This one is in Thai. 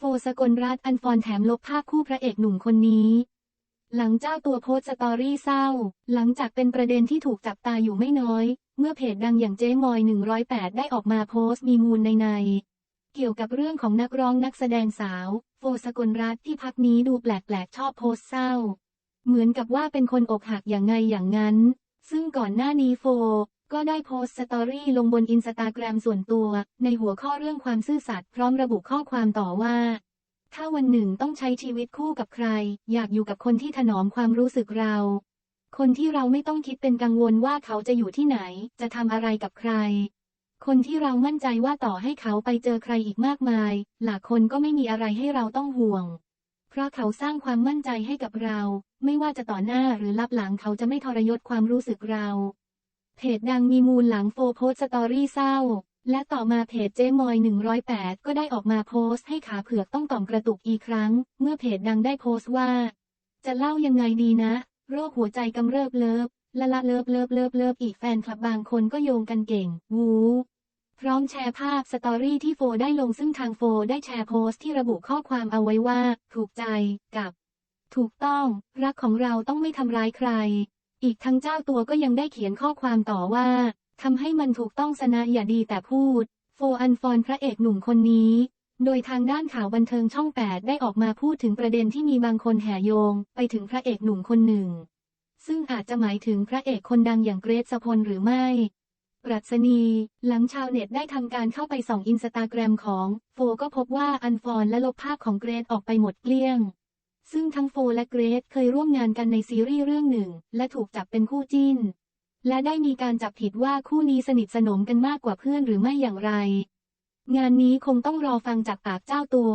โฟสกลรัตอันฟอนแถมลบภาพคู่พระเอกหนุ่มคนนี้ หลังเจ้าตัวโพสต์สตอรี่เศร้า หลังจากเป็นประเด็นที่ถูกจับตาอยู่ไม่น้อย เมื่อเพจดังอย่างเจ๊มอย 108 ได้ออกมาโพสต์มีมูลในในเกี่ยวกับเรื่องของนักร้องนักแสดงสาว โฟสกลรัตที่พักนี้ดูแปลกๆชอบโพสต์เศร้า เหมือนกับว่าเป็นคนอกหักอย่างไงอย่างนั้น ซึ่งก่อนหน้านี้โฟ ก็ได้โพสต์สตอรี่ลงบนอินสตาแกรมส่วนตัว ในหัวข้อเรื่องความซื่อสัตย์พร้อมระบุข้อความต่อว่า ถ้าวันหนึ่งต้องใช้ชีวิตคู่กับใคร อยากอยู่กับคนที่ถนอมความรู้สึกเรา คนที่เราไม่ต้องคิดเป็นกังวลว่าเขาจะอยู่ที่ไหน จะทำอะไรกับใคร คนที่เรามั่นใจว่าต่อให้เขาไปเจอใครอีกมากมาย หลายคนก็ไม่มีอะไรให้เราต้องห่วง เพราะเขาสร้างความมั่นใจให้กับเรา ไม่ว่าจะต่อหน้าหรือลับหลังเขาจะไม่ทรยศความรู้สึกเรา เพจดังมีมูลหลังโฟโพสต์สตอรี่เศร้า และต่อมาเพจเจมอย 108 ก็ได้ออกมาโพสต์ให้ขาเผือกต้องต่อมกระตุกอีกครั้ง เมื่อเพจดังได้โพสต์ว่า จะเล่ายังไงดีนะ โรคหัวใจกำเริบเลิฟละละเลิฟเลิฟเลิฟเลิฟอีกแฟนคลับบางคนก็โยงกันเก่ง วูพร้อมแชร์ภาพสตอรี่ที่โฟได้ลงซึ่งทางโฟได้แชร์โพสต์ที่ระบุข้อความเอาไว้ว่า ถูกใจกับ ถูกต้อง รักของเราต้องไม่ทำร้ายใคร อีกทั้งเจ้าตัวก็ยังได้เขียนข้อความต่อว่าทำให้มันถูกต้องสนะอย่าดีแต่พูด โฟอันฟอนพระเอกหนุ่มคนนี้ โดยทางด้านข่าวบันเทิงช่อง 8 ได้ออกมาพูดถึงประเด็นที่มีบางคนแห่โยง ไปถึงพระเอกหนุ่มคนหนึ่ง ซึ่งอาจจะหมายถึงพระเอกคนดังอย่างเกรซสพลหรือไม่ปรัชนีหลังชาวเน็ตได้ทำการเข้าไปส่องอินสตาแกรมของ โฟก็พบว่าอันฟอนและลบภาพของเกรซออกไปหมดเกลี้ยง ซึ่งทั้งโฟและเกรซเคยร่วมงานกันในซีรีส์เรื่องหนึ่ง และถูกจับเป็นคู่จิ้น และได้มีการจับผิดว่าคู่นี้สนิทสนมกันมากกว่าเพื่อนหรือไม่อย่างไร งานนี้คงต้องรอฟังจากปากเจ้าตัว